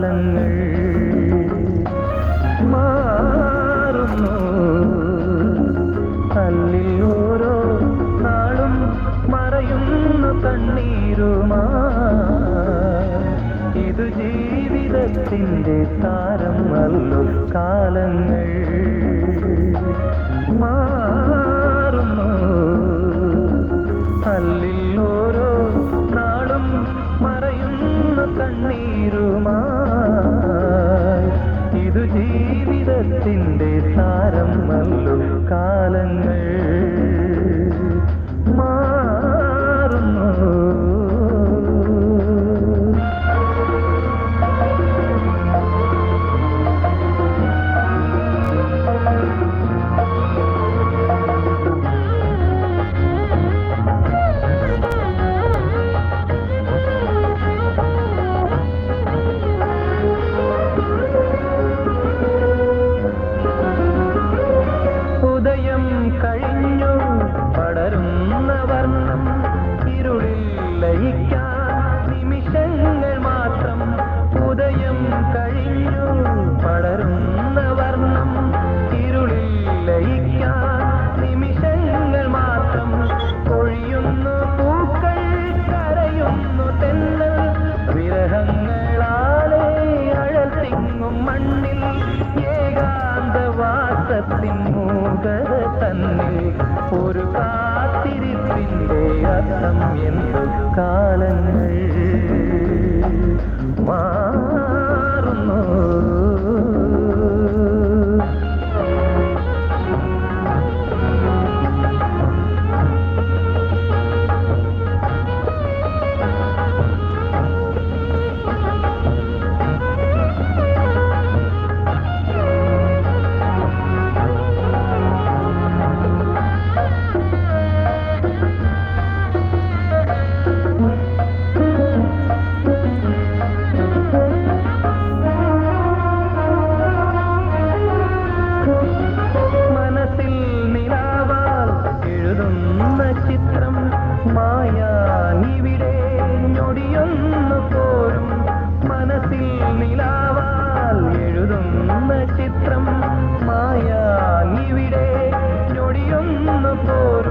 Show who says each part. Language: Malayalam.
Speaker 1: കാലങ്ങൾ മാറുന്നു. കല്ലിൽ ഓരോ നാളും മറയുന്നു കണ്ണീരുമാ. ഇത് ജീവിതത്തിന്റെ താരം അല്ലോ കാലങ്ങൾ. സാരം അല്ലോ കാലങ്ങൾ காத்தத்தின் மோதர தன்னில் ஒரு காத்திருப்பின்றே அர்த்தம் என்று காலங்கள். மா ഓടിയൊന്നു പോലും മനസ്സിൽ നിലാവാൽ എഴുതുന്ന ചിത്രം മായാൻ ഇവിടെ ഞൊടിയൊന്നു പോലും